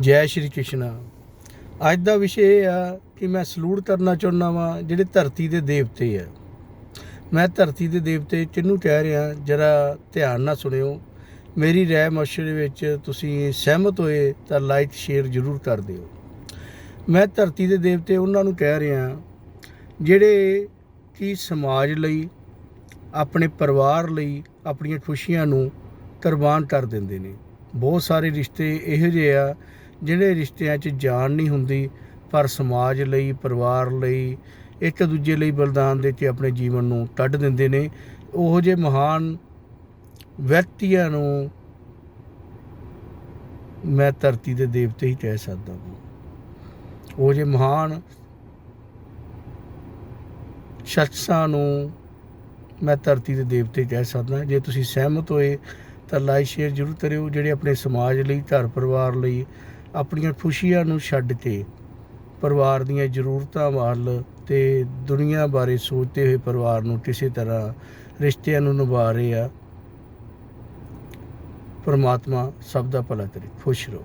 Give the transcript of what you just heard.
ਜੈ ਸ਼੍ਰੀ ਕ੍ਰਿਸ਼ਨ। ਅੱਜ ਦਾ ਵਿਸ਼ੇ ਇਹ ਆ ਕਿ ਮੈਂ ਸਲੂਟ ਕਰਨਾ ਚਾਹੁੰਦਾ ਵਾਂ, ਜਿਹੜੇ ਧਰਤੀ ਦੇ ਦੇਵਤੇ ਆ। ਮੈਂ ਧਰਤੀ ਦੇ ਦੇਵਤੇ ਕਿਹਨੂੰ ਕਹਿ ਰਿਹਾ, ਜਰਾ ਧਿਆਨ ਨਾਲ ਸੁਣਿਓ। ਮੇਰੀ ਰਾਏ ਮਸ਼ਵਰੇ ਵਿੱਚ ਤੁਸੀਂ ਸਹਿਮਤ ਹੋਏ ਤਾਂ ਲਾਈਕ ਸ਼ੇਅਰ ਜ਼ਰੂਰ ਕਰ ਦਿਓ। ਮੈਂ ਧਰਤੀ ਦੇ ਦੇਵਤੇ ਉਹਨਾਂ ਨੂੰ ਕਹਿ ਰਿਹਾ, ਜਿਹੜੇ ਕਿ ਸਮਾਜ ਲਈ, ਆਪਣੇ ਪਰਿਵਾਰ ਲਈ ਆਪਣੀਆਂ ਖੁਸ਼ੀਆਂ ਨੂੰ ਕੁਰਬਾਨ ਕਰ ਦਿੰਦੇ ਨੇ। ਬਹੁਤ ਸਾਰੇ ਰਿਸ਼ਤੇ ਇਹੋ ਜਿਹੇ ਆ ਜਿਹੜੇ ਰਿਸ਼ਤਿਆਂ 'ਚ ਜਾਨ ਨਹੀਂ ਹੁੰਦੀ, ਪਰ ਸਮਾਜ ਲਈ, ਪਰਿਵਾਰ ਲਈ, ਇੱਕ ਦੂਜੇ ਲਈ ਬਲਿਦਾਨ ਦੇ ਕੇ ਆਪਣੇ ਜੀਵਨ ਨੂੰ ਕੱਢ ਦਿੰਦੇ ਨੇ। ਉਹੋ ਜਿਹੇ ਮਹਾਨ ਵਿਅਕਤੀਆਂ ਨੂੰ ਮੈਂ ਧਰਤੀ ਦੇ ਦੇਵਤੇ ਹੀ ਕਹਿ ਸਕਦਾ ਹਾਂ। ਉਹ ਜੇ ਮਹਾਨ ਸ਼ਖਸਾਂ ਨੂੰ ਮੈਂ ਧਰਤੀ ਦੇ ਦੇਵਤੇ ਕਹਿ ਸਕਦਾ ਜੇ ਤੁਸੀਂ ਸਹਿਮਤ ਹੋਏ ਤਾਂ ਲਾਈਕ, ਸ਼ੇਅਰ ਜ਼ਰੂਰ ਕਰਿਓ। ਜਿਹੜੇ ਆਪਣੇ ਸਮਾਜ ਲਈ ਘਰ ਪਰਿਵਾਰ ਲਈ ਆਪਣੀਆਂ ਖੁਸ਼ੀਆਂ ਨੂੰ ਛੱਡ ਕੇ ਪਰਿਵਾਰ ਦੀਆਂ ਜ਼ਰੂਰਤਾਂ ਵੱਲ ਤੇ ਦੁਨੀਆ ਬਾਰੇ ਸੋਚਦੇ ਹੋਏ ਪਰਿਵਾਰ ਨੂੰ ਕਿਸੇ ਤਰ੍ਹਾਂ ਰਿਸ਼ਤਿਆਂ ਨੂੰ ਨਿਭਾ ਰਹੇ ਆ, ਪਰਮਾਤਮਾ ਸਭ ਦਾ ਭਲਾ ਕਰੇ। ਖੁਸ਼ ਰਹੋ।